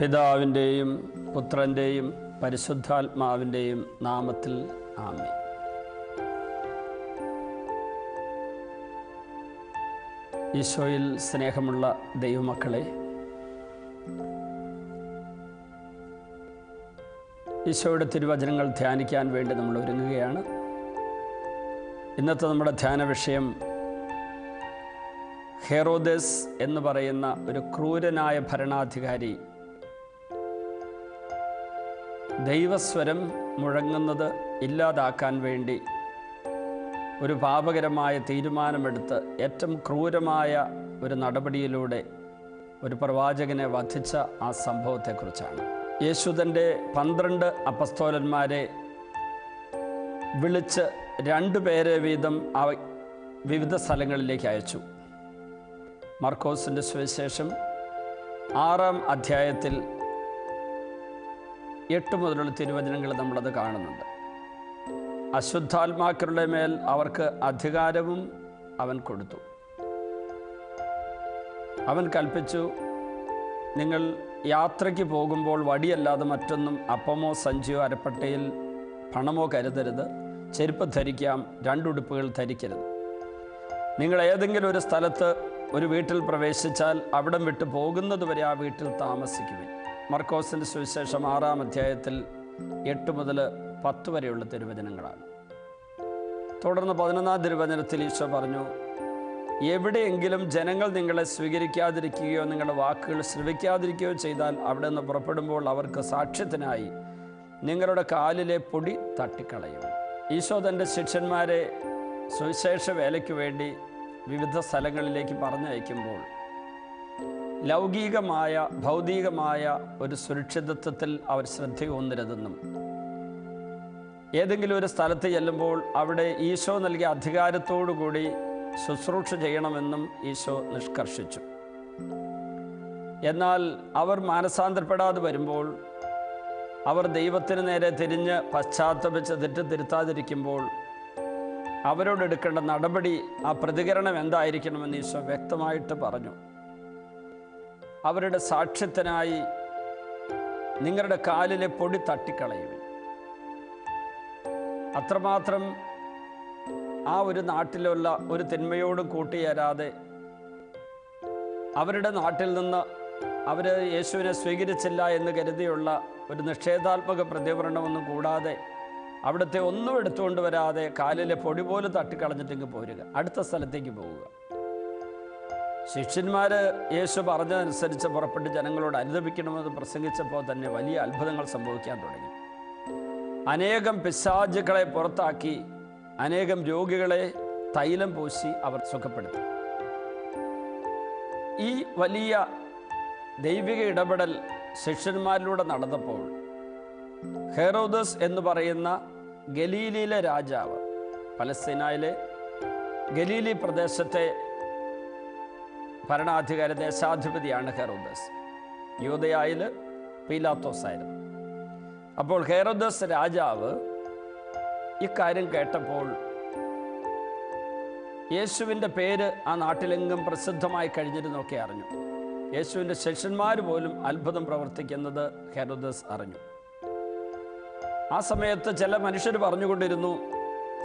പിതാവിന്റെയും പുത്രന്റെയും പരിശുദ്ധാത്മാവിന്റെയും നാമത്തിൽ ആമി ഈശോയിൽ സ്നേഹമുള്ള ദൈവമക്കളെ ഈശോയുടെ തിരുവചനങ്ങൾ ധ്യാനിക്കാൻ വേണ്ടി നമ്മൾ ഒരുങ്ങുകയാണ്. ഇന്നത്തെ നമ്മുടെ ധ്യാന വിഷയം ഹെറോദസ് എന്ന് പറയുന്ന ഒരു ക്രൂരനായ ഭരണാധികാരി ദൈവസ്വരം മുഴങ്ങുന്നത് ഇല്ലാതാക്കാൻ വേണ്ടി ഒരു പാപകരമായ തീരുമാനമെടുത്ത് ഏറ്റവും ക്രൂരമായ ഒരു നടപടിയിലൂടെ ഒരു പ്രവാചകനെ വധിച്ച ആ സംഭവത്തെക്കുറിച്ചാണ്. യേശുദന്റെ പന്ത്രണ്ട് അപസ്തോലന്മാരെ വിളിച്ച് രണ്ടു പേരെ വീതം അവ വിവിധ സ്ഥലങ്ങളിലേക്ക് അയച്ചു. മർക്കോസിന്റെ സുവിശേഷം ആറാം അധ്യായത്തിൽ എട്ട് മുതലുള്ള തിരുവചനങ്ങൾ നമ്മളത് കാണുന്നുണ്ട്. അശുദ്ധാത്മാക്കളുടെ മേൽ അവർക്ക് അധികാരവും അവൻ കൊടുത്തു. അവൻ കൽപ്പിച്ചു നിങ്ങൾ യാത്രയ്ക്ക് പോകുമ്പോൾ വടിയല്ലാതെ മറ്റൊന്നും അപ്പമോ സഞ്ചിയോ അരപ്പട്ടയിൽ പണമോ കരുതരുത്. ചെരുപ്പ് ധരിക്കാം രണ്ടുടുപ്പുകൾ ധരിക്കരുത്. നിങ്ങൾ ഏതെങ്കിലും ഒരു സ്ഥലത്ത് ഒരു വീട്ടിൽ പ്രവേശിച്ചാൽ അവിടം വിട്ട് പോകുന്നതുവരെ ആ വീട്ടിൽ താമസിക്കുവിൻ. മർക്കോസിന്റെ സുവിശേഷം ആറാം അധ്യായത്തിൽ എട്ട് മുതൽ പത്ത് വരെയുള്ള തിരുവചനങ്ങളാണ്. തുടർന്ന് പതിനൊന്നാം തിരുവചനത്തിൽ ഈശോ പറഞ്ഞു എവിടെയെങ്കിലും ജനങ്ങൾ നിങ്ങളെ സ്വീകരിക്കാതിരിക്കുകയോ നിങ്ങളുടെ വാക്കുകൾ ശ്രവിക്കാതിരിക്കുകയോ ചെയ്താൽ അവിടെ നിന്ന് പുറപ്പെടുമ്പോൾ അവർക്ക് സാക്ഷ്യത്തിനായി നിങ്ങളുടെ കാലിലെ പൊടി തട്ടിക്കളയും. ഈശോ തന്റെ ശിഷ്യന്മാരെ സുവിശേഷ വേലയ്ക്ക് വേണ്ടി വിവിധ സ്ഥലങ്ങളിലേക്ക് പറഞ്ഞയക്കുമ്പോൾ ലൗകികമായ ഭൗതികമായ ഒരു സുരക്ഷിതത്വത്തിൽ അവർ ശ്രദ്ധയൊന്നിരുതെന്നും. ഏതെങ്കിലും ഒരു സ്ഥലത്ത് ചെല്ലുമ്പോൾ അവിടെ ഈശോ നൽകിയ അധികാരത്തോടുകൂടി ശുശ്രൂഷ ചെയ്യണമെന്നും ഈശോ നിഷ്കർഷിച്ചു. എന്നാൽ അവർ മാനസാന്തരപ്പെടാതെ വരുമ്പോൾ അവർ ദൈവത്തിന് നേരെ തിരിഞ്ഞ് പശ്ചാത്തപിച്ച് തെറ്റ് തിരുത്താതിരിക്കുമ്പോൾ അവരോടെടുക്കേണ്ട നടപടി ആ പ്രതികരണം എന്തായിരിക്കണമെന്ന് ഈശോ വ്യക്തമായിട്ട് പറഞ്ഞു. അവരുടെ സാക്ഷ്യത്തിനായി നിങ്ങളുടെ കാലിലെ പൊടി തട്ടിക്കളയുവിൻ. അത്രമാത്രം ആ ഒരു നാട്ടിലുള്ള ഒരു തിന്മയോടും കൂട്ടിയേരാതെ അവരുടെ നാട്ടിൽ നിന്ന് അവർ യേശുവിനെ സ്വീകരിച്ചില്ല എന്ന് കരുതിയുള്ള ഒരു നിഷേധാത്മക പ്രതികരണമൊന്നും കൂടാതെ അവിടുത്തെ ഒന്നും എടുത്തുകൊണ്ട് വരാതെ കാലിലെ പൊടി പോലും തട്ടിക്കളഞ്ഞിട്ടിങ്ങ് പോരുക. അടുത്ത സ്ഥലത്തേക്ക് പോവുക. ശിഷ്യന്മാർ യേശു പറഞ്ഞതനുസരിച്ച് പുറപ്പെട്ട് ജനങ്ങളോട് അനുദപിക്കണമെന്ന് പ്രസംഗിച്ചപ്പോൾ തന്നെ വലിയ അത്ഭുതങ്ങൾ സംഭവിക്കാൻ തുടങ്ങി. അനേകം പിശാചുക്കളെ പുറത്താക്കി അനേകം രോഗികളെ തൈലം പൂശി അവർ സുഖപ്പെടുത്തി. ഈ വലിയ ദൈവിക ഇടപെടൽ ശിഷ്യന്മാരിലൂടെ നടന്നപ്പോൾ ഹെറോദസ് എന്ന് പറയുന്ന ഗലീലിയിലെ രാജാവ് പലസ്തീനായിലെ ഗലീലി പ്രദേശത്തെ ഭരണാധികാരി ദേശാധിപതിയാണ് ഹെറോദസ്. യൂതയായിൽ പീലാത്തോസ് ആയിരുന്നു അപ്പോൾ ഹെറോദസ് രാജാവ് ഇക്കാര്യം കേട്ടപ്പോൾ യേശുവിന്റെ പേര് ആ നാട്ടിലെങ്കും പ്രസിദ്ധമായി കഴിഞ്ഞിരുന്നൊക്കെ അറിഞ്ഞു. യേശുവിന്റെ ശിഷ്യന്മാർ പോലും അത്ഭുതം പ്രവർത്തിക്കുന്നത് ഹെറോദസ് അറിഞ്ഞു. ആ സമയത്ത് ചില മനുഷ്യർ പറഞ്ഞുകൊണ്ടിരുന്നു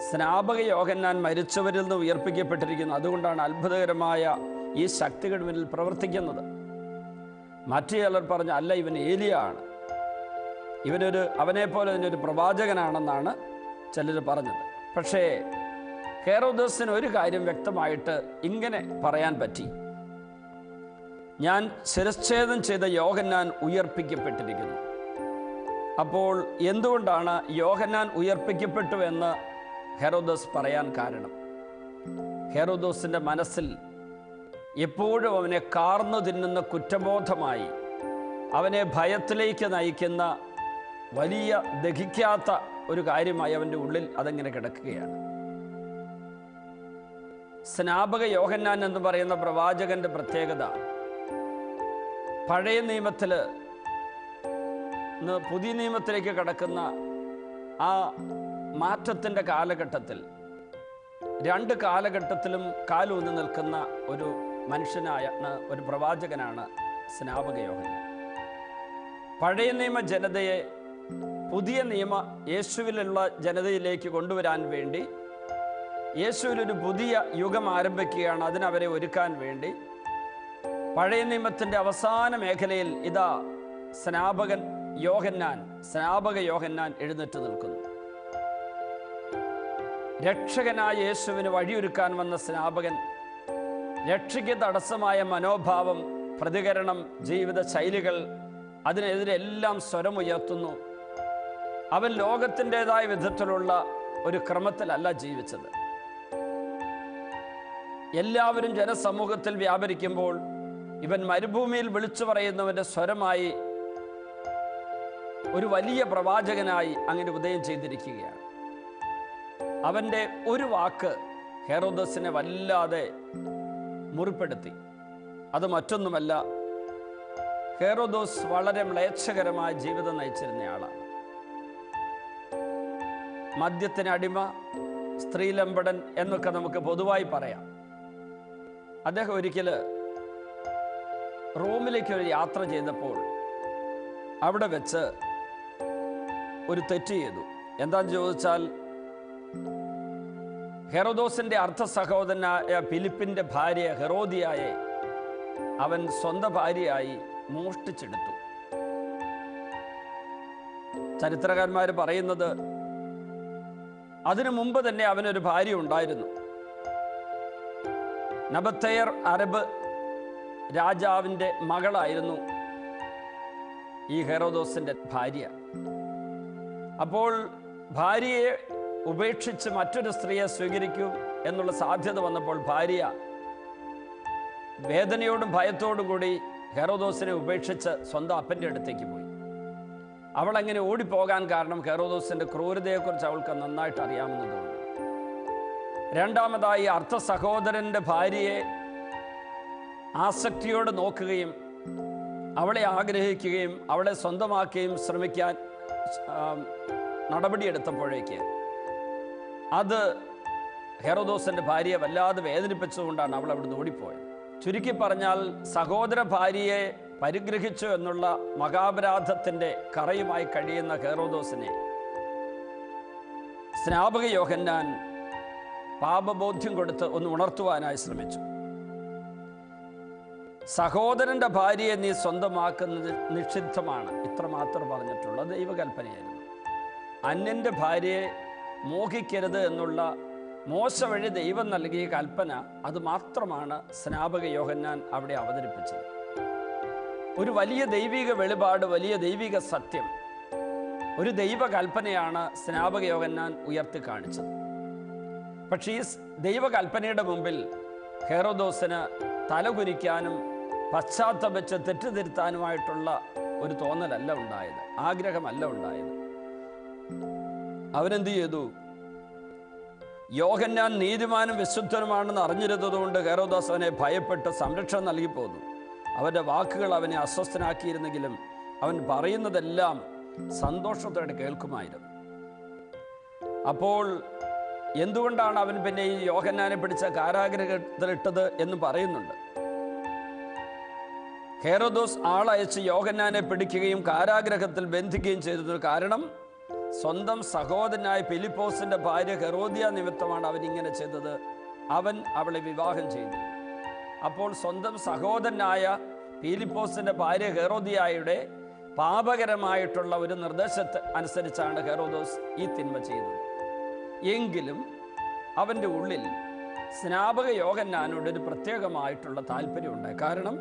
സ്നാപക യോഹന്നാൻ മരിച്ചവരിൽ നിന്ന് ഉയർപ്പിക്കപ്പെട്ടിരിക്കുന്നു. അതുകൊണ്ടാണ് അത്ഭുതകരമായ ഈ ശക്തികളുടെ മുന്നിൽ പ്രവർത്തിക്കുന്നത്. മറ്റു ചിലർ പറഞ്ഞു അല്ല ഇവൻ ഏലിയാണ് ഇവനൊരു അവനെ പോലെ തന്നെ ഒരു പ്രവാചകനാണെന്നാണ് ചിലർ പറഞ്ഞത്. പക്ഷേ ഹേറോദോസിന് ഒരു കാര്യം വ്യക്തമായിട്ട് ഇങ്ങനെ പറയാൻ പറ്റി. ഞാൻ ശിരച്ഛേദം ചെയ്ത യോഹന്നാൻ ഉയർപ്പിക്കപ്പെട്ടിരിക്കുന്നു. അപ്പോൾ എന്തുകൊണ്ടാണ് യോഹന്നാൻ ഉയർപ്പിക്കപ്പെട്ടു എന്ന് ഹെറോദോസ് പറയാൻ കാരണം? ഹെറോദോസിന്റെ മനസ്സിൽ എപ്പോഴും അവനെ കാർന്നു തിന്നുന്ന കുറ്റബോധമായി അവനെ ഭയത്തിലേക്ക് നയിക്കുന്ന വലിയ ദഹിക്കാത്ത ഒരു കാര്യമായി അവന്റെ ഉള്ളിൽ അതങ്ങനെ കിടക്കുകയാണ്. സ്നാപക യോഹന്നാൻ എന്ന് പറയുന്ന പ്രവാചകന്റെ പ്രത്യേകത പഴയ നിയമത്തിൽ പുതിയ നിയമത്തിലേക്ക് കടക്കുന്ന ആ മാറ്റത്തിന്റെ കാലഘട്ടത്തിൽ രണ്ട് കാലഘട്ടത്തിലും കാലൂന്നി നിൽക്കുന്ന ഒരു മനുഷ്യനായ ഒരു പ്രവാചകനാണ് സ്നാപക യോഹന്നാൻ പഴയ നിയമ ജനതയെ പുതിയ നിയമ യേശുവിലുള്ള ജനതയിലേക്ക് കൊണ്ടുവരാൻ വേണ്ടി യേശുവിലൊരു പുതിയ യുഗം ആരംഭിക്കുകയാണ് അതിനവരെ ഒരുക്കാൻ വേണ്ടി. പഴയ നിയമത്തിന്റെ അവസാന മേഖലയിൽ ഇതാ സ്നാപകൻ യോഹന്നാൻ സ്നാപക യോഹന്നാൻ എഴുന്നേറ്റ് നിൽക്കുന്നു. രക്ഷകനായ യേശുവിന് വഴിയൊരുക്കാൻ വന്ന സ്നാപകൻ രക്ഷയ്ക്ക് തടസ്സമായ മനോഭാവം പ്രതികരണം ജീവിത ശൈലികൾ അതിനെതിരെ എല്ലാം സ്വരമുയർത്തുന്നു അവൻ ലോകത്തിന്റെതായ വിധത്തിലുള്ള ഒരു ക്രമത്തിലല്ല ജീവിച്ചത്. എല്ലാവരും ജനസമൂഹത്തിൽ വ്യാപരിക്കുമ്പോൾ ഇവൻ മരുഭൂമിയിൽ വിളിച്ചു പറയുന്നവന്റെ സ്വരമായി ഒരു വലിയ പ്രവാചകനായി അങ്ങനെ ഉദയം ചെയ്തിരിക്കുകയാണ്. അവന്റെ ഒരു വാക്ക് ഹെറോദസിനെ വല്ലാതെ മുറിപ്പെടുത്തി. അത് മറ്റൊന്നുമല്ല ഹെറോദോസ് വളരെ മ്ലേച്ഛകരമായ ജീവിതം നയിച്ചിരുന്നയാളാണ് മദ്യത്തിന് അടിമ സ്ത്രീലമ്പടൻ എന്നൊക്കെ നമുക്ക് പൊതുവായി പറയാം. അദ്ദേഹം ഒരിക്കൽ റോമിലേക്ക് ഒരു യാത്ര ചെയ്തപ്പോൾ അവിടെ വെച്ച് ഒരു തെറ്റ് ചെയ്തു. എന്താന്ന് ചോദിച്ചാൽ ഹെറോദോസിന്റെ അർത്ഥ സഹോദരനായ ഫിലിപ്പിന്റെ ഭാര്യ ഹെറോദിയായെ അവൻ സ്വന്തം ഭാര്യയായി മോഷ്ടിച്ചെടുത്തു. ചരിത്രകാരന്മാർ പറയുന്നത് അതിനു മുമ്പ് തന്നെ അവനൊരു ഭാര്യ ഉണ്ടായിരുന്നു. നബത്തയർ അറബ് രാജാവിന്റെ മകളായിരുന്നു ഈ ഹെറോദോസിന്റെ ഭാര്യ. അപ്പോൾ ഭാര്യയെ ഉപേക്ഷിച്ച് മറ്റൊരു സ്ത്രീയെ സ്വീകരിക്കും എന്നുള്ള സാധ്യത വന്നപ്പോൾ ഭാര്യ വേദനയോടും ഭയത്തോടും കൂടി ഹെറോദോസിനെ ഉപേക്ഷിച്ച് സ്വന്തം അപ്പന്റെ അടുത്തേക്ക് പോയി. അവൾ അങ്ങനെ ഓടിപ്പോകാൻ കാരണം ഹെറോദോസിന്റെ ക്രൂരതയെക്കുറിച്ച് അവൾക്ക് നന്നായിട്ട് അറിയാവുന്നതുകൊണ്ട് രണ്ടാമതായി അർത്ഥ സഹോദരന്റെ ഭാര്യയെ ആസക്തിയോടെ നോക്കുകയും അവളെ ആഗ്രഹിക്കുകയും അവളെ സ്വന്തമാക്കുകയും ശ്രമിക്കാൻ നടപടിയെടുത്തപ്പോഴേക്ക് അത് ഹെറോദോസിന്റെ ഭാര്യയെ വല്ലാതെ വേദനിപ്പിച്ചതുകൊണ്ടാണ് അവൾ അവിടുന്ന് ഓടിപ്പോയത്. ചുരുക്കി പറഞ്ഞാൽ സഹോദര ഭാര്യയെ പരിഗ്രഹിച്ചു എന്നുള്ള മഹാപരാധത്തിന്റെ കറയുമായി കഴിയുന്ന ഹെറോദോസിനെ സ്നാപക യോഹന്നാൻ പാപബോധ്യം കൊടുത്ത് ഒന്ന് ഉണർത്തുവാനായി ശ്രമിച്ചു. സഹോദരന്റെ ഭാര്യയെ നീ സ്വന്തമാക്കുന്നത് നിഷിദ്ധമാണ്. ഇത്രമാത്രം പറഞ്ഞിട്ടുള്ളത് ദൈവകൽപ്പനയായിരുന്നു. അന്യന്റെ ഭാര്യയെ മോഹിക്കരുത് എന്നുള്ള മോശ വഴി ദൈവം നൽകിയ കൽപ്പന അത് മാത്രമാണ് സ്നാപക യോഹന്നാൻ അവിടെ അവതരിപ്പിച്ചത്. ഒരു വലിയ ദൈവിക വെളിപാട് വലിയ ദൈവിക സത്യം ഒരു ദൈവകൽപ്പനയാണ് സ്നാപക യോഹന്നാൻ ഉയർത്തി കാണിച്ചത്. പക്ഷേ ഈ ദൈവകൽപ്പനയുടെ മുമ്പിൽ ഹെറോദോസിന് തലകുരിക്കാനും പശ്ചാത്തപിച്ച് തെറ്റുതിരുത്താനുമായിട്ടുള്ള ഒരു തോന്നലല്ല ഉണ്ടായത് ആഗ്രഹമല്ല ഉണ്ടായത്. അവനെന്ത് ചെയ്തു? യോഹന്നാൻ നീതിമാനും വിശുദ്ധനുമാണെന്ന് അറിഞ്ഞിരുന്നതുകൊണ്ട് ഹേരോദാസ് അവനെ ഭയപ്പെട്ട് സംരക്ഷണം നൽകിപ്പോന്നു അവന്റെ വാക്കുകൾ അവനെ അസ്വസ്ഥനാക്കിയിരുന്നെങ്കിലും അവൻ പറയുന്നതെല്ലാം സന്തോഷത്തോടെ കേൾക്കുമായിരുന്നു. അപ്പോൾ എന്തുകൊണ്ടാണ് അവൻ പിന്നെ ഈ യോഹന്നാനെ പിടിച്ച കാരാഗ്രഹത്തിലിട്ടത് എന്ന് പറയുന്നുണ്ട്? ഹേറോദോസ് ആളയച്ച് യോഹന്നാനെ പിടിക്കുകയും കാരാഗ്രഹത്തിൽ ബന്ധിക്കുകയും ചെയ്തതിന് കാരണം സ്വന്തം സഹോദരനായ ഫിലിപ്പോസിന്റെ ഭാര്യ ഹെറോദിയ നിമിത്തമാണ് അവൻ ഇങ്ങനെ ചെയ്തത്. അവൻ അവളെ വിവാഹം ചെയ്തു. അപ്പോൾ സ്വന്തം സഹോദരനായ ഫിലിപ്പോസിന്റെ ഭാര്യ ഹെറോദിയായുടെ പാപകരമായിട്ടുള്ള ഒരു നിർദ്ദേശത്തെ അനുസരിച്ചാണ് ഹെറോദോസ് ഈ തിന്മ ചെയ്തത്. എങ്കിലും അവന്റെ ഉള്ളിൽ സ്നാപക യോഗന്നാനോട് ഒരു പ്രത്യേകമായിട്ടുള്ള താല്പര്യമുണ്ട് കാരണം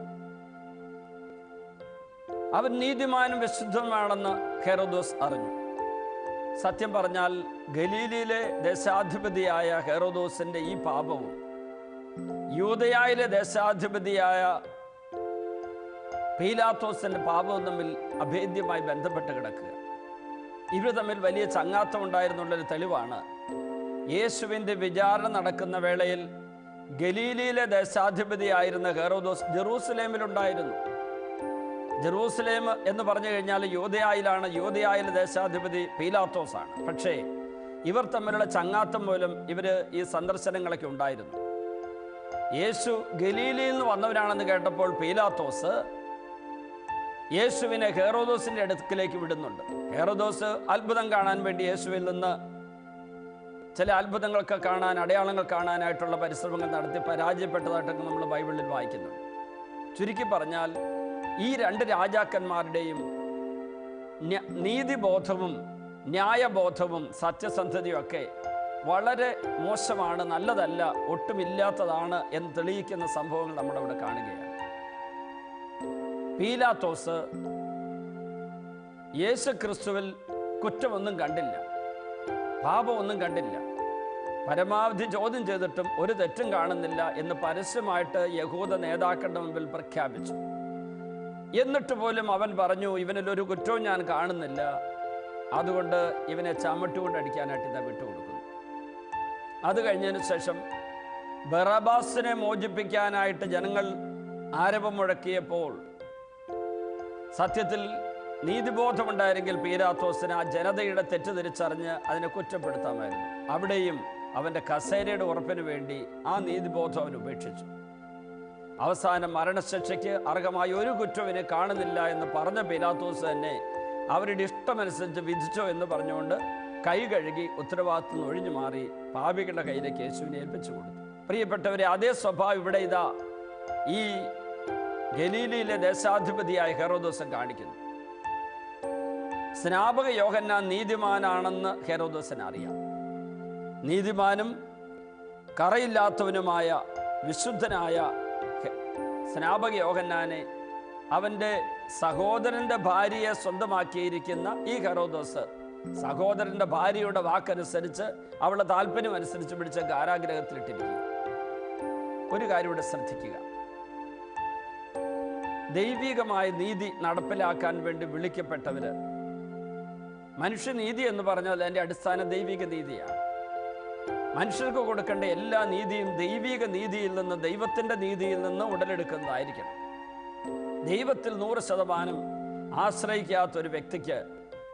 അവൻ നീതിമാനും വിശുദ്ധമാണെന്ന് ഹെറോദോസ് അറിഞ്ഞു. സത്യം പറഞ്ഞാൽ ഗലീലിയിലെ ദേശാധിപതിയായ ഹെറോദോസിന്റെ ഈ പാപവും യൂതയായിലെ ദേശാധിപതിയായ പീലാത്തോസിന്റെ പാപവും തമ്മിൽ അഭേദ്യമായി ബന്ധപ്പെട്ട് കിടക്കുക. ഇവർ തമ്മിൽ വലിയ ചങ്ങാത്തം ഉണ്ടായിരുന്നുള്ളൊരു തെളിവാണ്. യേശുവിന്റെ വിചാരണ നടക്കുന്ന വേളയിൽ ഗലീലിയിലെ ദേശാധിപതിയായിരുന്ന ഹെറോദോസ് ജെറൂസലേമിലുണ്ടായിരുന്നു. ജെറൂസലേം എന്ന് പറഞ്ഞു കഴിഞ്ഞാൽ യോധയായിലാണ് യോധയായിലെ ദേശാധിപതി പീലാത്തോസാണ്. പക്ഷേ ഇവർ തമ്മിലുള്ള ചങ്ങാത്തം മൂലം ഇവർ ഈ സന്ദർശനങ്ങളൊക്കെ ഉണ്ടായിരുന്നു. യേശു ഗലീലിയിൽ നിന്ന് വന്നവരാണെന്ന് കേട്ടപ്പോൾ പീലാത്തോസ് യേശുവിനെ ഹേറോദോസിന്റെ അടുക്കിലേക്ക് വിടുന്നുണ്ട്. ഹേറോദോസ് അത്ഭുതം കാണാൻ വേണ്ടി യേശുവിൽ നിന്ന് ചില അത്ഭുതങ്ങളൊക്കെ കാണാൻ അടയാളങ്ങൾ കാണാനായിട്ടുള്ള പരിശ്രമങ്ങൾ നടത്തി പരാജയപ്പെട്ടതായിട്ടൊക്കെ നമ്മൾ ബൈബിളിൽ വായിക്കുന്നുണ്ട്. ചുരുക്കി പറഞ്ഞാൽ ഈ രണ്ട് രാജാക്കന്മാരുടെയും നീതിബോധവും ന്യായബോധവും സത്യസന്ധതയും ഒക്കെ വളരെ മോശമാണ് നല്ലതല്ല ഒട്ടുമില്ലാത്തതാണ് എന്ന് തെളിയിക്കുന്ന സംഭവങ്ങൾ നമ്മുടെ അവിടെ കാണുകയാണ്. പീലാത്തോസ് യേശു ക്രിസ്തുവിൽ കുറ്റമൊന്നും കണ്ടില്ല പാപമൊന്നും കണ്ടില്ല. പരമാവധി ചോദ്യം ചെയ്തിട്ടും ഒരു തെറ്റും കാണുന്നില്ല എന്ന് പരസ്യമായിട്ട് യഹൂദ നേതാക്കളുടെ മുമ്പിൽ പ്രഖ്യാപിച്ചു. എന്നിട്ട് പോലും അവൻ പറഞ്ഞു ഇവനിൽ ഒരു കുറ്റവും ഞാൻ കാണുന്നില്ല. അതുകൊണ്ട് ഇവനെ ചമ്മട്ടുകൊണ്ട് അടിക്കാനായിട്ട് ഇതാ വിട്ടുകൊടുക്കുന്നു. അത് കഴിഞ്ഞതിന് ശേഷം ബറബാസിനെ മോചിപ്പിക്കാനായിട്ട് ജനങ്ങൾ ആരവം മുഴക്കിയപ്പോൾ സത്യത്തിൽ നീതിബോധമുണ്ടായിരുന്നെങ്കിൽ പീരാത്തോസിന് ആ ജനതയുടെ തെറ്റ് തിരിച്ചറിഞ്ഞ് അതിനെ കുറ്റപ്പെടുത്താമായിരുന്നു. അവിടെയും അവന്റെ കസേരയുടെ ഉറപ്പിന് വേണ്ടി ആ നീതിബോധം അവൻ ഉപേക്ഷിച്ചു. അവസാനം മരണശിക്ഷയ്ക്ക് അർഹമായ ഒരു കുറ്റവിനെ കാണുന്നില്ല എന്ന് പറഞ്ഞ പിലാത്തോസ് തന്നെ അവരുടെ ഇഷ്ടമനുസരിച്ച് വിധിച്ചോ എന്ന് പറഞ്ഞുകൊണ്ട് കൈ കഴുകി ഉത്തരവാദിത്തം നിന്ന് ഒഴിഞ്ഞു മാറി പാപികളുടെ കയ്യിലേക്ക് യേശുവിനെ ഏൽപ്പിച്ചു കൊടുത്തു. പ്രിയപ്പെട്ടവരെ അതേ സ്വഭാവം ഇവിടെ ഇതാ. ഈ ഗലീലിയിലെ ദേശാധിപതിയായ ഹെറോദോസം കാണിക്കുന്നു. സ്നാപക യോഹന്നാൻ നീതിമാനാണെന്ന് ഹെറോദോസൻ അറിയാം. നീതിമാനും കറയില്ലാത്തവനുമായ വിശുദ്ധനായ സ്നാപക യോഹന്നാനെ അവന്റെ സഹോദരന്റെ ഭാര്യയെ സ്വന്തമാക്കിയിരിക്കുന്ന ഈ ഹെറോദോസ് സഹോദരന്റെ ഭാര്യയുടെ വാക്കനുസരിച്ച് അവളുടെ താല്പര്യം അനുസരിച്ച് പിടിച്ച കാരാഗ്രഹത്തിലിട്ടിരിക്കുക ഒരു കാര്യം ഇവിടെ ശ്രദ്ധിക്കുക. ദൈവികമായ നീതി നടപ്പിലാക്കാൻ വേണ്ടി വിളിക്കപ്പെട്ടവര് മനുഷ്യനീതി എന്ന് പറഞ്ഞാൽ അതിന്റെ അടിസ്ഥാന ദൈവിക നീതിയാണ്. മനുഷ്യർക്ക് കൊടുക്കേണ്ട എല്ലാ നീതിയും ദൈവിക നീതിയിൽ നിന്ന് ദൈവത്തിന്റെ നീതിയിൽ നിന്ന് ഉടലെടുക്കുന്നതായിരിക്കണം ദൈവത്തിൽ നൂറ് ശതമാനം ആശ്രയിക്കാത്ത ഒരു വ്യക്തിക്ക്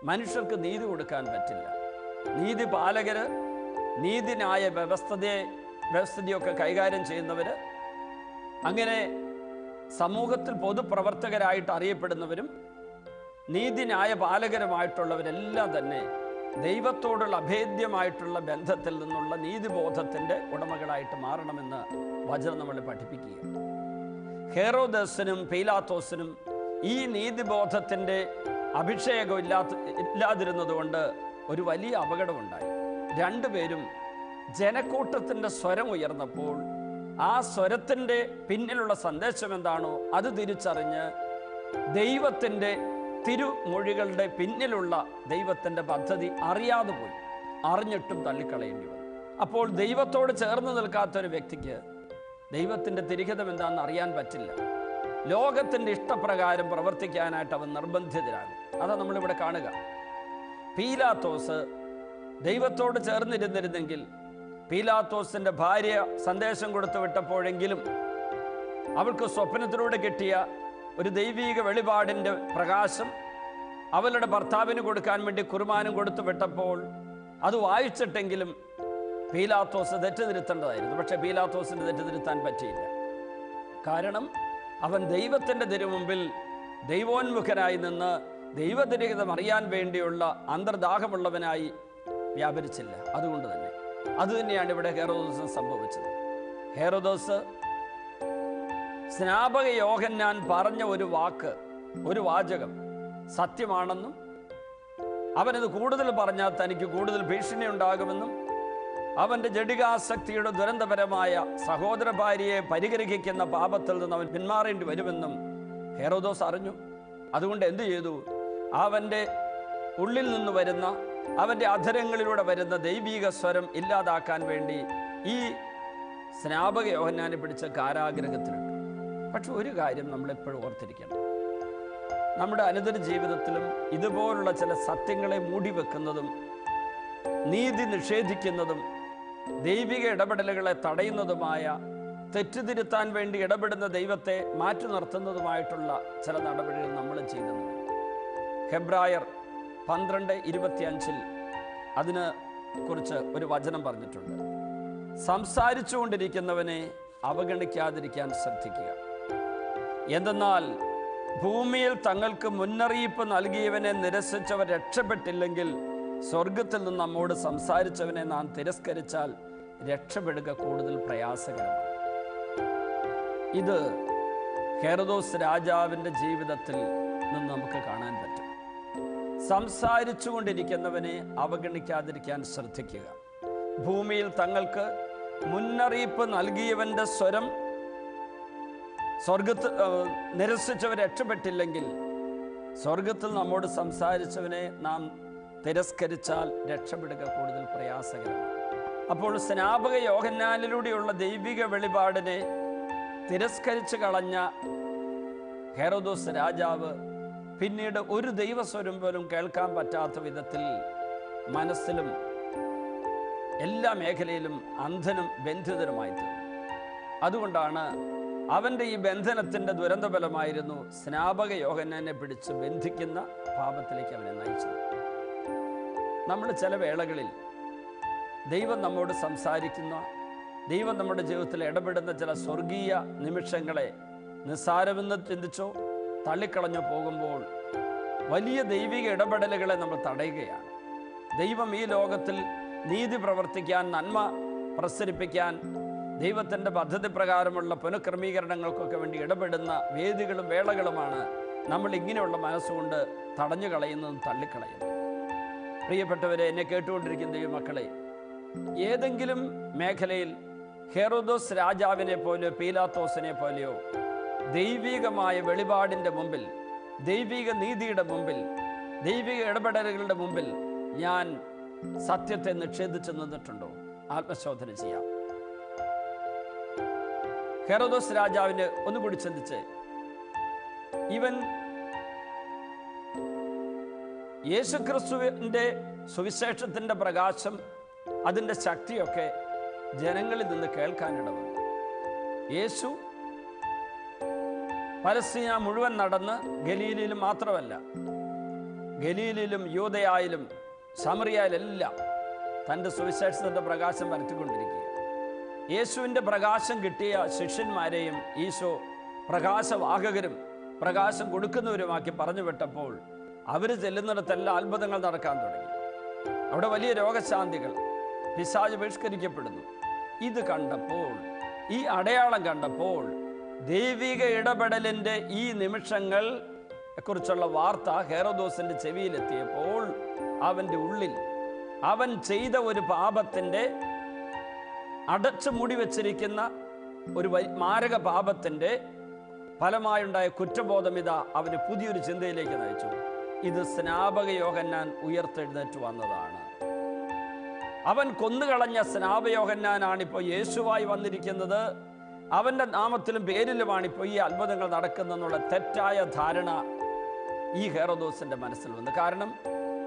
മനുഷ്യർക്ക് നീതി കൊടുക്കാൻ പറ്റില്ല. നീതി പാലകർ നീതിന്യായ വ്യവസ്ഥതയെ വ്യവസ്ഥതയൊക്കെ കൈകാര്യം ചെയ്യുന്നവർ അങ്ങനെ സമൂഹത്തിൽ പൊതുപ്രവർത്തകരായിട്ട് അറിയപ്പെടുന്നവരും നീതിന്യായ പാലകരുമായിട്ടുള്ളവരെല്ലാം തന്നെ ദൈവത്തോടുള്ള അഭേദ്യമായിട്ടുള്ള ബന്ധത്തിൽ നിന്നുള്ള നീതിബോധത്തിന്റെ ഉടമകളായിട്ട് മാറണമെന്ന് വചനം നമ്മൾ പഠിപ്പിക്കുക ഹേറോദസിനും പീലാത്തോസിനും ഈ നീതിബോധത്തിന്റെ അഭിഷേകം ഇല്ലാത്ത ഇല്ലാതിരുന്നതുകൊണ്ട് ഒരു വലിയ അപകടമുണ്ടായി. രണ്ടുപേരും ജനക്കൂട്ടത്തിന്റെ സ്വരം ഉയർന്നപ്പോൾ ആ സ്വരത്തിന്റെ പിന്നിലുള്ള സന്ദേശം എന്താണോ അത് തിരിച്ചറിഞ്ഞ് ദൈവത്തിന്റെ തിരുമൊഴികളുടെ പിന്നിലുള്ള ദൈവത്തിന്റെ പദ്ധതി അറിയാതെ പോയി. അറിഞ്ഞിട്ടും തള്ളിക്കളയേണ്ടി വന്നു. അപ്പോൾ ദൈവത്തോട് ചേർന്ന് നിൽക്കാത്തൊരു വ്യക്തിക്ക് ദൈവത്തിന്റെ തിരിഹിതം എന്താണെന്ന് അറിയാൻ പറ്റില്ല. ലോകത്തിന്റെ ഇഷ്ടപ്രകാരം പ്രവർത്തിക്കാനായിട്ട് അവൻ നിർബന്ധിതരാകും അതാ നമ്മളിവിടെ കാണുക. പീലാത്തോസ് ദൈവത്തോട് ചേർന്നിരുന്നിരുന്നെങ്കിൽ പീലാത്തോസിന്റെ ഭാര്യ സന്ദേശം കൊടുത്തു വിട്ടപ്പോഴെങ്കിലും അവൾക്ക് സ്വപ്നത്തിലൂടെ കിട്ടിയ ഒരു ദൈവീക വെളിപാടിന്റെ പ്രകാശം അവളുടെ ഭർത്താവിന് കൊടുക്കാൻ വേണ്ടി കുർബാനം കൊടുത്തു വിട്ടപ്പോൾ അത് വായിച്ചിട്ടെങ്കിലും പീലാത്തോസ് തെറ്റ് തിരുത്തേണ്ടതായിരുന്നു പക്ഷേ പീലാത്തോസിന് തെറ്റ് തിരുത്താൻ പറ്റിയില്ല. കാരണം അവൻ ദൈവത്തിന്റെ തിരുമുമ്പിൽ ദൈവോന്മുഖനായി നിന്ന് ദൈവതിരഹിതം അറിയാൻ വേണ്ടിയുള്ള അന്തർദാഹമുള്ളവനായി വ്യാപരിച്ചില്ല. അതുകൊണ്ട് തന്നെ. അതുതന്നെയാണ് ഇവിടെ ഹേറോദോസ് സംഭവിച്ചത്. ഹേറോദോസ് സ്നാപക യോഹന്നാൻ പറഞ്ഞ ഒരു വാക്ക് ഒരു വാചകം സത്യമാണെന്നും അവനത് കൂടുതൽ പറഞ്ഞാൽ തനിക്ക് കൂടുതൽ ഭീഷണി ഉണ്ടാകുമെന്നും അവന്റെ ജഡികാസക്തിയുടെ ദുരന്തപരമായ സഹോദര ഭാര്യയെ പരിഗ്രഹിക്കുന്ന പാപത്തിൽ നിന്ന് അവൻ പിന്മാറേണ്ടി വരുമെന്നും ഹെറോദോസ് അറിഞ്ഞു. അതുകൊണ്ട് എന്തു ചെയ്തു? അവന്റെ ഉള്ളിൽ നിന്ന് വരുന്ന അവന്റെ അധരങ്ങളിലൂടെ വരുന്ന ദൈവീക സ്വരം ഇല്ലാതാക്കാൻ വേണ്ടി ഈ സ്നാപക യോഹന്നാനെ പിടിച്ച കാരാഗ്രഹത്തിലിട്ടു. പക്ഷെ ഒരു കാര്യം നമ്മൾ എപ്പോഴും ഓർത്തിരിക്കണം. നമ്മുടെ അനുദിന ജീവിതത്തിലും ഇതുപോലുള്ള ചില സത്യങ്ങളെ മൂടിവെക്കുന്നതും നീതി നിഷേധിക്കുന്നതും ദൈവിക ഇടപെടലുകളെ തടയുന്നതുമായ തെറ്റുതിരുത്താൻ വേണ്ടി ഇടപെടുന്ന ദൈവത്തെ മാറ്റി നിർത്തുന്നതുമായിട്ടുള്ള ചില നടപടികൾ നമ്മൾ ചെയ്യുന്നുണ്ട്. ഹെബ്രായർ പന്ത്രണ്ട് ഇരുപത്തിയഞ്ചിൽ അതിന് കുറിച്ച് ഒരു വചനം പറഞ്ഞിട്ടുണ്ട്. സംസാരിച്ചുകൊണ്ടിരിക്കുന്നവനെ അവഗണിക്കാതിരിക്കാൻ ശ്രദ്ധിക്കുക. എന്തെന്നാൽ ഭൂമിയിൽ തങ്ങൾക്ക് മുന്നറിയിപ്പ് നൽകിയവനെ നിരസിച്ചവർ രക്ഷപ്പെട്ടില്ലെങ്കിൽ സ്വർഗത്തിൽ നിന്ന് നമ്മോട് സംസാരിച്ചവനെ നാം തിരസ്കരിച്ചാൽ രക്ഷപ്പെടുക കൂടുതൽ പ്രയാസകരമാണ്. ഇത് ഹെറദോസ് രാജാവിന്റെ ജീവിതത്തിൽ നിന്ന് നമുക്ക് കാണാൻ പറ്റും. സംസാരിച്ചു കൊണ്ടിരിക്കുന്നവനെ അവഗണിക്കാതിരിക്കാൻ ശ്രദ്ധിക്കുക. ഭൂമിയിൽ തങ്ങൾക്ക് മുന്നറിയിപ്പ് നൽകിയവന്റെ സ്വരം സ്വർഗത്തിൽ നിരസിച്ചവർ രക്ഷപ്പെട്ടില്ലെങ്കിൽ സ്വർഗത്തിൽ നമ്മോട് സംസാരിച്ചവനെ നാം തിരസ്കരിച്ചാൽ രക്ഷപ്പെടുക കൂടുതൽ പ്രയാസകരമാണ്. അപ്പോൾ സ്നാപക യോഹന്നാനിലൂടെയുള്ള ദൈവിക വെളിപാടിനെ തിരസ്കരിച്ചു കളഞ്ഞ ഹെറോദോസ് രാജാവ് പിന്നീട് ഒരു ദൈവസ്വരം പോലും കേൾക്കാൻ പറ്റാത്ത വിധത്തിൽ മനസ്സിലും എല്ലാ മേഖലയിലും അന്ധനും ബന്ധിതനുമായി തീർന്നു അതുകൊണ്ടാണ് അവന്റെ ഈ ബന്ധനത്തിന്റെ ദുരന്തഫലമായിരുന്നു സ്നാപക യോഹന്നാനെ പിടിച്ച് ബന്ധിക്കുന്ന പാപത്തിലേക്ക് അവനെ നയിച്ചത്. നമ്മൾ ചില വേളകളിൽ ദൈവം നമ്മോട് സംസാരിക്കുന്ന ദൈവം നമ്മുടെ ജീവിതത്തിൽ ഇടപെടുന്ന ചില സ്വർഗീയ നിമിഷങ്ങളെ നിസ്സാരമെന്ന് ചിന്തിച്ചോ തള്ളിക്കളഞ്ഞു പോകുമ്പോൾ വലിയ ദൈവിക ഇടപെടലുകളെ നമ്മൾ തടയുകയാണ്. ദൈവം ഈ ലോകത്തിൽ നീതി പ്രവർത്തിക്കാൻ നന്മ പ്രസരിപ്പിക്കാൻ ദൈവത്തിന്റെ പദ്ധതി പ്രകാരമുള്ള പുനഃക്രമീകരണങ്ങൾക്കൊക്കെ വേണ്ടി ഇടപെടുന്ന വേദികളും വേളകളുമാണ് നമ്മൾ ഇങ്ങനെയുള്ള മനസ്സുകൊണ്ട് തടഞ്ഞു കളയുന്നതും തള്ളിക്കളയുന്നതും. പ്രിയപ്പെട്ടവരെ എന്നെ കേട്ടുകൊണ്ടിരിക്കുന്ന ദൈവമക്കളെ ഏതെങ്കിലും മേഖലയിൽ ഹെറോദോസ് രാജാവിനെ പോലെയോ പീലാത്തോസിനെ പോലെയോ ദൈവികമായ വെളിപാടിന്റെ മുമ്പിൽ ദൈവിക നീതിയുടെ മുമ്പിൽ ദൈവിക ഇടപെടലുകളുടെ മുമ്പിൽ ഞാൻ സത്യത്തെ നിഷേധിച്ചു നിന്നിട്ടുണ്ടോ? ആത്മശോധന ചെയ്യാം. ഹെറോദോസ് രാജാവിന് ഒന്നുകൂടി ചിന്തിച്ച്. ഇവൻ യേശുക്രിസ്തുവിന്റെ സുവിശേഷത്തിന്റെ പ്രകാശം അതിന്റെ ശക്തിയൊക്കെ ജനങ്ങളിൽ നിന്ന് കേൾക്കാനിടവന്നു. യേശു പലസ്തീന മുഴുവൻ നടന്ന് ഗലീലിലും മാത്രമല്ല ഗലീലിലും യൂതയായാലും സമറിയായാലെല്ലാം തന്റെ സുവിശേഷത്തിന്റെ പ്രകാശം പരത്തിക്കൊണ്ടിരിക്കുക യേശുവിന്റെ പ്രകാശം കിട്ടിയ ശിഷ്യന്മാരെയും ഈശോ പ്രകാശവാഹകരും പ്രകാശം കൊടുക്കുന്നവരുമാക്കി പറഞ്ഞു വിട്ടപ്പോൾ അവർ ചെല്ലുന്നിടത്തെല്ലാം അത്ഭുതങ്ങൾ നടക്കാൻ തുടങ്ങി. അവിടെ വലിയ രോഗശാന്തികൾ പിശാജ് ബഹിഷ്കരിക്കപ്പെടുന്നു. ഇത് കണ്ടപ്പോൾ ഈ അടയാളം കണ്ടപ്പോൾ ദൈവിക ഇടപെടലിന്റെ ഈ നിമിഷങ്ങൾ കുറിച്ചുള്ള വാർത്ത ഹെറോദോസിന്റെ ചെവിയിലെത്തിയപ്പോൾ അവന്റെ ഉള്ളിൽ അവൻ ചെയ്ത ഒരു പാപത്തിന്റെ അടച്ചു മൂടി വച്ചിരിക്കുന്ന ഒരു മാരക പാപത്തിന്റെ ഫലമായുണ്ടായ കുറ്റബോധം ഇതാ അവന് പുതിയൊരു ചിന്തയിലേക്ക് നയിച്ചു. ഇത് സ്നാപക യോഹന്നാൻ ഉയർത്തെഴുന്നേറ്റ് വന്നതാണ്. അവൻ കൊന്നുകളഞ്ഞ സ്നാപയോഹന്നാനാണ് ഇപ്പോൾ യേശുവായി വന്നിരിക്കുന്നത്. അവന്റെ നാമത്തിലും പേരിലുമാണ് ഇപ്പോൾ ഈ അത്ഭുതങ്ങൾ നടക്കുന്നതെന്നുള്ള തെറ്റായ ധാരണ ഈ ഹേറോദോസിന്റെ മനസ്സിൽ വന്നു. കാരണം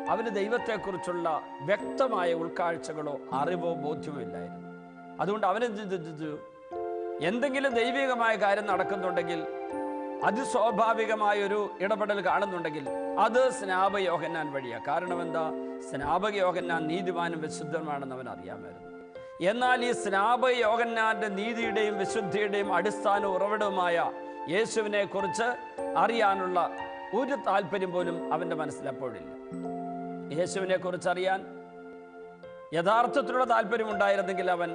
അവന് ദൈവത്തെക്കുറിച്ചുള്ള വ്യക്തമായ ഉൾക്കാഴ്ചകളോ അറിവോ ബോധ്യമോ ഇല്ലായിരുന്നു. അതുകൊണ്ട് അവനെ എന്തെങ്കിലും ദൈവികമായ കാര്യം നടക്കുന്നുണ്ടെങ്കിൽ അതിസ്വാഭാവികമായൊരു ഇടപെടൽ കാണുന്നുണ്ടെങ്കിൽ അത് സ്നാപയോഹന്നാൻ വഴിയാണ് കാരണം എന്താ? സ്നാപകയോഹന്നാൻ നീതിമാനും വിശുദ്ധനുമാണെന്ന് അവൻ അറിയാമായിരുന്നു. എന്നാൽ ഈ സ്നാപയോഹന്നാന്റെ നീതിയുടെയും വിശുദ്ധിയുടെയും അടിസ്ഥാന ഉറവിടവുമായ യേശുവിനെ കുറിച്ച് അറിയാനുള്ള ഒരു താല്പര്യം പോലും അവന്റെ മനസ്സിലപ്പോഴില്ല യേശുവിനെ കുറിച്ച് അറിയാൻ യഥാർത്ഥത്തിലുള്ള താല്പര്യം ഉണ്ടായിരുന്നെങ്കിൽ അവൻ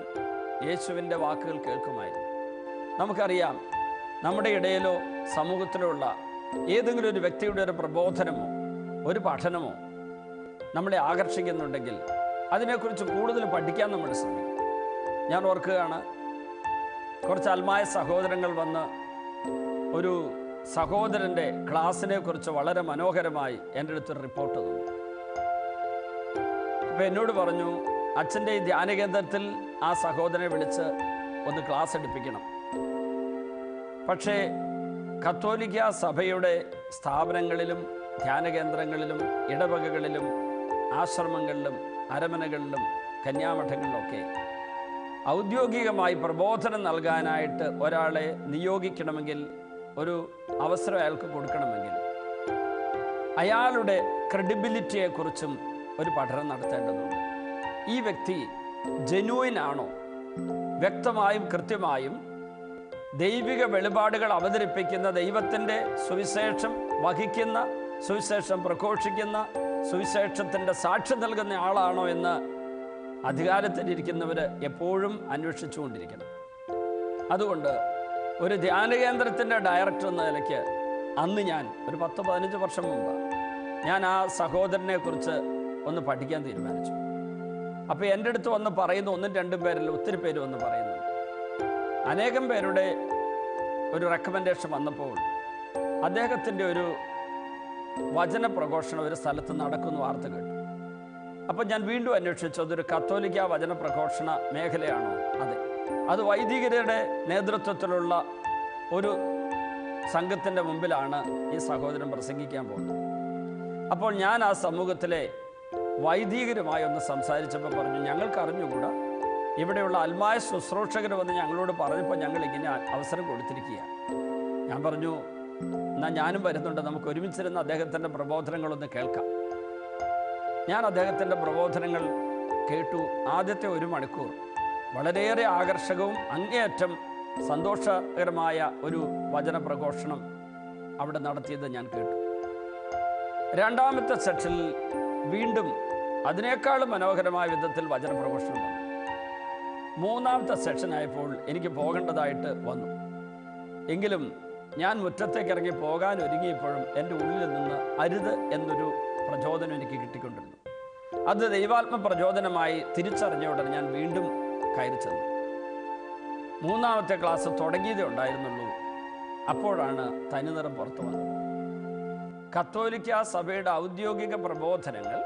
യേശുവിന്റെ വാക്കുകൾ കേൾക്കുമായിരുന്നു. നമുക്കറിയാം നമ്മുടെ ഇടയിലോ സമൂഹത്തിലോ ഉള്ള ഏതെങ്കിലും ഒരു വ്യക്തിയുടെ ഒരു പ്രബോധനമോ ഒരു പഠനമോ നമ്മളെ ആകർഷിക്കുന്നുണ്ടെങ്കിൽ അതിനെക്കുറിച്ച് കൂടുതൽ പഠിക്കാൻ നമ്മൾ ശ്രമിക്കും. ഞാൻ ഓർക്കുകയാണ് കുറച്ച് അൽമായ സഹോദരങ്ങൾ വന്ന് ഒരു സഹോദരന്റെ ക്ലാസ്സിനെ കുറിച്ച് വളരെ മനോഹരമായി എന്റെ അടുത്തൊരു റിപ്പോർട്ട് തന്നു. അപ്പോൾ എന്നോട് പറഞ്ഞു അച്ഛന്റെ ഈ ധ്യാന കേന്ദ്രത്തിൽ ആ സഹോദരനെ വിളിച്ച് ഒന്ന് ക്ലാസ് എടുപ്പിക്കണം. പക്ഷേ കത്തോലിക്ക സഭയുടെ സ്ഥാപനങ്ങളിലും ധ്യാന കേന്ദ്രങ്ങളിലും ഇടവകകളിലും ആശ്രമങ്ങളിലും അരമനകളിലും കന്യാമഠങ്ങളിലൊക്കെ ഔദ്യോഗികമായി പ്രബോധനം നൽകാനായിട്ട് ഒരാളെ നിയോഗിക്കണമെങ്കിൽ ഒരു അവസരം അയാൾക്ക് കൊടുക്കണമെങ്കിൽ അയാളുടെ ക്രെഡിബിലിറ്റിയെക്കുറിച്ചും ഒരു പഠനം നടത്തേണ്ടതുണ്ട്. ഈ വ്യക്തി ജെന്യൂൻ ആണോ വ്യക്തമായും കൃത്യമായും ദൈവിക വെളിപാടുകൾ അവതരിപ്പിക്കുന്ന ദൈവത്തിന്റെ സുവിശേഷം വഹിക്കുന്ന സുവിശേഷം പ്രഘോഷിക്കുന്ന സുവിശേഷത്തിന്റെ സാക്ഷ്യം നൽകുന്ന ആളാണോ എന്ന് അധികാരത്തിലിരിക്കുന്നവർ എപ്പോഴും അന്വേഷിച്ചുകൊണ്ടിരിക്കണം. അതുകൊണ്ട് ഒരു ധ്യാന കേന്ദ്രത്തിന്റെ ഡയറക്ടർ എന്ന നിലയ്ക്ക് അന്ന് ഞാൻ ഒരു പത്ത് പതിനഞ്ച് വർഷം മുമ്പ് ഞാൻ ആ സഹോദരനെക്കുറിച്ച് ഒന്ന് പഠിക്കാൻ തീരുമാനിച്ചു. അപ്പോൾ എന്റെ അടുത്ത് വന്ന് പറയുന്ന ഒന്നും രണ്ടും പേരല്ല ഒത്തിരി പേര് വന്ന് പറയുന്നു അനേകം പേരുടെ ഒരു റെക്കമെൻഡേഷൻ വന്നപ്പോൾ അദ്ദേഹത്തിന്റെ ഒരു വചന പ്രഘോഷണം ഒരു സ്ഥലത്ത് നടക്കുന്ന വാർത്ത കേട്ടു. അപ്പം ഞാൻ വീണ്ടും അന്വേഷിച്ചു അതൊരു കത്തോലിക്ക വചന പ്രഘോഷണ മേഖലയാണോ? അതെ. അത് വൈദികരുടെ നേതൃത്വത്തിലുള്ള ഒരു സംഘത്തിന്റെ മുമ്പിലാണ് ഈ സഹോദരൻ പ്രസംഗിക്കാൻ പോകുന്നത്. അപ്പോൾ ഞാൻ ആ സമൂഹത്തിലെ വൈദികരുമായി ഒന്ന് സംസാരിച്ചപ്പോൾ പറഞ്ഞു ഞങ്ങൾക്ക് അറിഞ്ഞുകൂടാ. ഇവിടെയുള്ള അൽമായ ശുശ്രൂഷകർ വന്ന് ഞങ്ങളോട് പറഞ്ഞപ്പോൾ ഞങ്ങൾ ഇങ്ങനെ അവസരം കൊടുത്തിരിക്കുകയാണ്. ഞാൻ പറഞ്ഞു എന്നാൽ ഞാനും വരുന്നുണ്ട്. നമുക്ക് ഒരുമിച്ചിരുന്ന് അദ്ദേഹത്തിന്റെ പ്രബോധനങ്ങളൊന്ന് കേൾക്കാം. ഞാൻ അദ്ദേഹത്തിന്റെ പ്രബോധനങ്ങൾ കേട്ടു. ആദ്യത്തെ ഒരു മണിക്കൂർ വളരെയേറെ ആകർഷകവും അങ്ങേയറ്റം സന്തോഷകരമായ ഒരു വചന പ്രഘോഷണം അവിടെ നടത്തിയത് ഞാൻ കേട്ടു. രണ്ടാമത്തെ സെക്ഷനിൽ വീണ്ടും അതിനേക്കാളും മനോഹരമായ വിധത്തിൽ വചന പ്രമോഷണം വന്നു. മൂന്നാമത്തെ സെക്ഷനായപ്പോൾ എനിക്ക് പോകേണ്ടതായിട്ട് വന്നു. എങ്കിലും ഞാൻ മുറ്റത്തേക്ക് ഇറങ്ങി പോകാൻ ഒരുങ്ങിയപ്പോഴും എന്റെ ഉള്ളിൽ നിന്ന് അരുത് എന്നൊരു പ്രചോദനം എനിക്ക് കിട്ടിക്കൊണ്ടിരുന്നു. അത് ദൈവാത്മ പ്രചോദനമായി തിരിച്ചറിഞ്ഞ ഉടനെ ഞാൻ വീണ്ടും കയറി ചെന്നു. മൂന്നാമത്തെ ക്ലാസ് തുടങ്ങിയതേ ഉണ്ടായിരുന്നുള്ളൂ. അപ്പോഴാണ് തനിനിറം പുറത്തു വന്നത്. കത്തോലിക്ക സഭയുടെ ഔദ്യോഗിക പ്രബോധനങ്ങൾ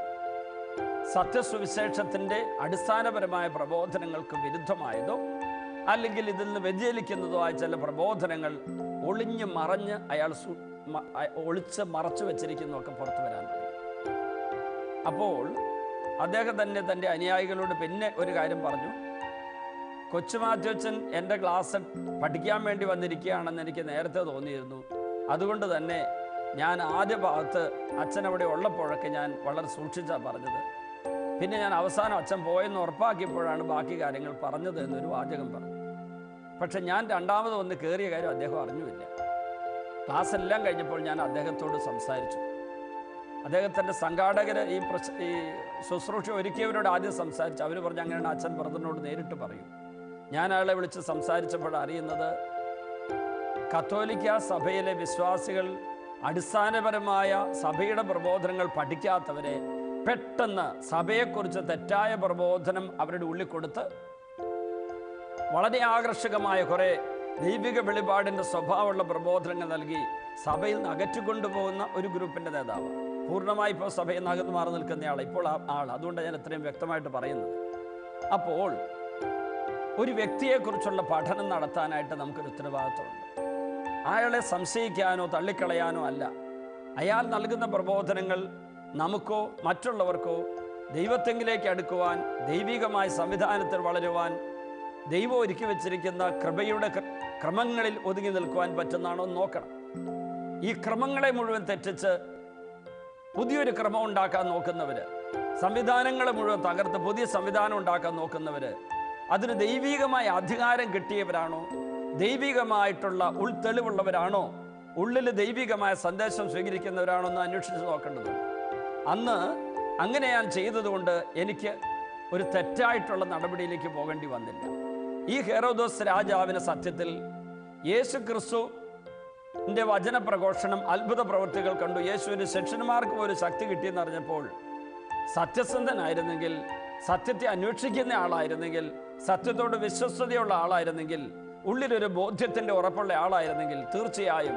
സത്യസുവിശേഷത്തിന്റെ അടിസ്ഥാനപരമായ പ്രബോധനങ്ങൾക്ക് വിരുദ്ധമായതോ അല്ലെങ്കിൽ ഇതിൽ നിന്ന് വ്യതിചലിക്കുന്നതോ ആയ ചില പ്രബോധനങ്ങൾ ഒളിഞ്ഞു മറഞ്ഞ് അയാൾ ഒളിച്ച് മറച്ചു വെച്ചിരിക്കുന്നതൊക്കെ പുറത്തു വരാൻ അപ്പോൾ അദ്ദേഹം തന്നെ തന്റെ അനുയായികളോട് പിന്നെ ഒരു കാര്യം പറഞ്ഞു. കൊച്ചുമാത്യച്ചൻ എന്റെ ക്ലാസ് പഠിക്കാൻ വേണ്ടി വന്നിരിക്കുകയാണെന്ന് എനിക്ക് നേരത്തെ തോന്നിയിരുന്നു. അതുകൊണ്ട് തന്നെ ഞാൻ ആദ്യ ഭാഗത്ത് അച്ഛൻ അവിടെ ഉള്ളപ്പോഴൊക്കെ ഞാൻ വളരെ സൂക്ഷിച്ചാണ് പറഞ്ഞത്. പിന്നെ ഞാൻ അവസാനം അച്ഛൻ പോയെന്ന് ഉറപ്പാക്കിയപ്പോഴാണ് ബാക്കി കാര്യങ്ങൾ പറഞ്ഞത് എന്നൊരു വാചകം പറഞ്ഞു. പക്ഷെ ഞാൻ രണ്ടാമത് വന്ന് കയറിയ കാര്യം അദ്ദേഹം അറിഞ്ഞുമില്ല. ക്ലാസ് എല്ലാം കഴിഞ്ഞപ്പോൾ ഞാൻ അദ്ദേഹത്തോട് സംസാരിച്ചു. അദ്ദേഹത്തിന്റെ സംഘാടകർ ഈ പ്രശ് ഈ ശുശ്രൂഷ ഒരുക്കിയവരോട് ആദ്യം സംസാരിച്ചു. അവർ പറഞ്ഞു അങ്ങനെയാണ് അച്ഛൻ ബ്രദറിനോട് നേരിട്ട് പറയും. ഞാൻ അയാളെ വിളിച്ച് സംസാരിച്ചപ്പോൾ അറിയുന്നത് കത്തോലിക്ക സഭയിലെ വിശ്വാസികൾ അടിസ്ഥാനപരമായ സഭയുടെ പ്രബോധനങ്ങൾ പഠിക്കാത്തവരെ പെട്ടെന്ന് സഭയെക്കുറിച്ച് തെറ്റായ പ്രബോധനം അവരുടെ ഉള്ളിൽ കൊടുത്ത് വളരെ ആകർഷകമായ കുറേ ദൈവിക വെളിപാടിന്റെ സ്വഭാവമുള്ള പ്രബോധനങ്ങൾ നൽകി സഭയിൽ നിന്ന് അകറ്റിക്കൊണ്ടുപോകുന്ന ഒരു ഗ്രൂപ്പിന്റെ നേതാവ്. പൂർണമായി ഇപ്പോൾ സഭയിൽ നിന്ന് അകത്ത് മാറി നിൽക്കുന്നയാൾ ഇപ്പോൾ ആ ആൾ അതുകൊണ്ട് ഞാൻ ഇത്രയും വ്യക്തമായിട്ട് പറയുന്നത്. അപ്പോൾ ഒരു വ്യക്തിയെക്കുറിച്ചുള്ള പഠനം നടത്താനായിട്ട് നമുക്കൊരു ഉത്തരവാദിത്വമുണ്ട്. അയാളെ സംശയിക്കാനോ തള്ളിക്കളയാനോ അല്ല. അയാൾ നൽകുന്ന പ്രബോധനങ്ങൾ നമുക്കോ മറ്റുള്ളവർക്കോ ദൈവത്തെങ്കിലേക്ക് അടുക്കുവാൻ ദൈവികമായ സംവിധാനത്തിൽ വളരുവാൻ ദൈവം ഒരുക്കി വച്ചിരിക്കുന്ന കൃപയുടെ ക്രമങ്ങളിൽ ഒതുങ്ങി നിൽക്കുവാൻ പറ്റുന്നതാണോ നോക്കണം. ഈ ക്രമങ്ങളെ മുഴുവൻ തെറ്റിച്ച് പുതിയൊരു ക്രമം ഉണ്ടാക്കാൻ നോക്കുന്നവര് സംവിധാനങ്ങളെ മുഴുവൻ തകർത്ത് പുതിയ സംവിധാനം ഉണ്ടാക്കാൻ നോക്കുന്നവര് അതിന് ദൈവികമായ അധികാരം കിട്ടിയവരാണോ ദൈവികമായിട്ടുള്ള ഉൾത്തെളിവുള്ളവരാണോ ഉള്ളിൽ ദൈവികമായ സന്ദേശം സ്വീകരിക്കുന്നവരാണോ അന്വേഷിച്ച് നോക്കേണ്ടത് അന്ന് അങ്ങനെ ഞാൻ ചെയ്തതുകൊണ്ട് എനിക്ക് ഒരു തെറ്റായിട്ടുള്ള നടപടിയിലേക്ക് പോകേണ്ടി വന്നില്ല. ഈ ഹെറോദോസ് രാജാവിന് സത്യത്തിൽ യേശു ക്രിസ്തു ന്റെ വചന പ്രഘോഷണം അത്ഭുത പ്രവൃത്തികൾ കണ്ടു. യേശുവിന് ശിക്ഷന്മാർക്ക് ഒരു ശക്തി കിട്ടിയെന്ന് അറിഞ്ഞപ്പോൾ സത്യസന്ധനായിരുന്നെങ്കിൽ സത്യത്തെ അന്വേഷിക്കുന്ന ആളായിരുന്നെങ്കിൽ സത്യത്തോട് വിശ്വസ്തതയുള്ള ആളായിരുന്നെങ്കിൽ ഉള്ളിലൊരു ബോധ്യത്തിന്റെ ഉറപ്പുള്ള ആളായിരുന്നെങ്കിൽ തീർച്ചയായും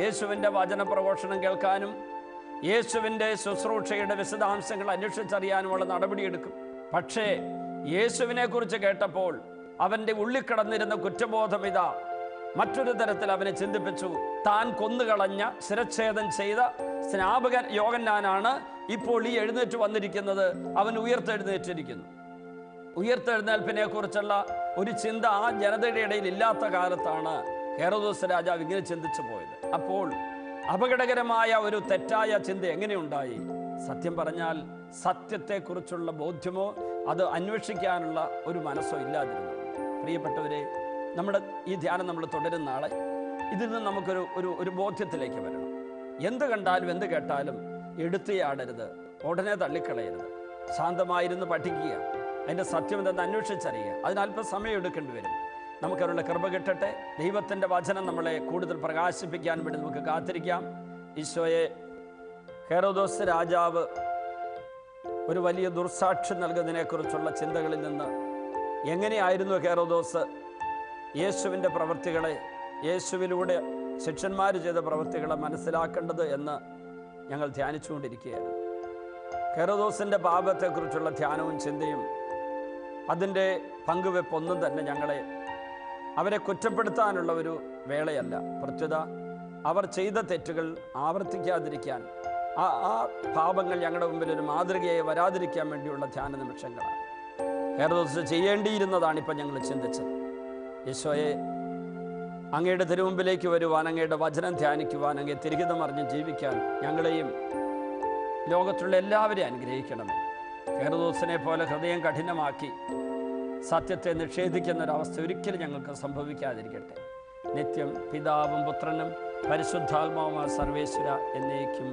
യേശുവിന്റെ വചന പ്രഘോഷണം കേൾക്കാനും യേശുവിന്റെ ശുശ്രൂഷയുടെ വിശദാംശങ്ങൾ അന്വേഷിച്ചറിയാനുമുള്ള നടപടിയെടുക്കും. പക്ഷേ യേശുവിനെക്കുറിച്ച് കേട്ടപ്പോൾ അവന്റെ ഉള്ളിൽ കിടന്നിരുന്ന കുറ്റബോധം ഇതാ. മറ്റൊരു തരത്തിൽ അവനെ ചിന്തിപ്പിച്ചു താൻ കൊന്നുകളഞ്ഞ ശിരച്ഛേദം ചെയ്ത സ്നാപകൻ യോഗന്നാനാണ് ഇപ്പോൾ ഈ എഴുന്നേറ്റ് വന്നിരിക്കുന്നത്. അവൻ ഉയർത്തെഴുന്നേറ്റിരിക്കുന്നു. ഉയർത്തെഴുന്നേൽപ്പിനെ കുറിച്ചുള്ള ഒരു ചിന്ത ആ ജനതയുടെ ഇടയിൽ ഇല്ലാത്ത കാലത്താണ് ഹെറോദോസ് രാജാവ് ഇങ്ങനെ ചിന്തിച്ചു പോയത്. അപ്പോൾ അപകടകരമായ ഒരു തെറ്റായ ചിന്ത എങ്ങനെയുണ്ടായി? സത്യം പറഞ്ഞാൽ സത്യത്തെക്കുറിച്ചുള്ള ബോധ്യമോ അത് അന്വേഷിക്കാനുള്ള ഒരു മനസ്സോ ഇല്ലാതിരുന്നു. പ്രിയപ്പെട്ടവരെ നമ്മുടെ ഈ ധ്യാനം നമ്മൾ തുടരുന്ന നാളെ ഇതിൽ നിന്ന് നമുക്കൊരു ഒരു ഒരു ബോധ്യത്തിലേക്ക് വരണം. എന്ത് കണ്ടാലും എന്ത് കേട്ടാലും എടുത്തിയാടരുത് ഉടനെ തള്ളിക്കളയരുത്. ശാന്തമായിരുന്ന് പഠിക്കുക. അതിന്റെ സത്യം എന്തെന്ന് അന്വേഷിച്ചറിയുക. അതിനല്പം സമയം എടുക്കേണ്ടി വരും. നമുക്കവരുടെ കൃപ കിട്ടട്ടെ. ദൈവത്തിന്റെ വചനം നമ്മളെ കൂടുതൽ പ്രകാശിപ്പിക്കാൻ വേണ്ടി നമുക്ക് കാത്തിരിക്കാം. ഈശോയെ ഹെറോദോസ് രാജാവ് ഒരു വലിയ ദുർസാക്ഷി നൽകുന്നതിനെക്കുറിച്ചുള്ള ചിന്തകളിൽ നിന്ന് എങ്ങനെയായിരുന്നു ഹെറോദോസ് യേശുവിന്റെ പ്രവൃത്തികളെ യേശുവിലൂടെ ശിഷ്യന്മാർ ചെയ്ത പ്രവൃത്തികളെ മനസ്സിലാക്കേണ്ടത് എന്ന് ഞങ്ങൾ ധ്യാനിച്ചുകൊണ്ടിരിക്കുകയായിരുന്നു ഹെറോദോസിന്റെ പാപത്തെക്കുറിച്ചുള്ള ധ്യാനവും ചിന്തയും അതിന്റെ പങ്കുവെപ്പൊന്നും തന്നെ ഞങ്ങളെ അവരെ കുറ്റപ്പെടുത്താനുള്ള ഒരു വേളയല്ല. പ്രത്യുത അവർ ചെയ്ത തെറ്റുകൾ ആവർത്തിക്കാതിരിക്കാൻ ആ ആ പാപങ്ങൾ ഞങ്ങളുടെ മുമ്പിൽ ഒരു മാതൃകയായി വരാതിരിക്കാൻ വേണ്ടിയുള്ള ധ്യാന നിമിഷങ്ങളാണ്. ഹെറോദോസ് ചെയ്യേണ്ടിയിരുന്നതാണ് ഇപ്പം ഞങ്ങൾ ചിന്തിച്ചത്. യേശോയെ അങ്ങയുടെ തിരുമുമ്പിലേക്ക് വരുവാൻ അങ്ങയുടെ വചനം ധ്യാനിക്കുവാൻ അങ്ങേ തിരികിതമറിഞ്ഞ് ജീവിക്കാൻ ഞങ്ങളെയും ലോകത്തുള്ള എല്ലാവരെയും അനുഗ്രഹിക്കണമേ. ഹെറദോസിനെ പോലെ ഹൃദയം കഠിനമാക്കി സത്യത്തെ നിഷേധിക്കുന്ന ഒരവസ്ഥ ഒരിക്കലും ഞങ്ങൾക്ക് സംഭവിക്കാതിരിക്കട്ടെ. നിത്യം പിതാവും പുത്രനും പരിശുദ്ധാത്മാവുമായ സർവേശ്വര എന്നേക്കും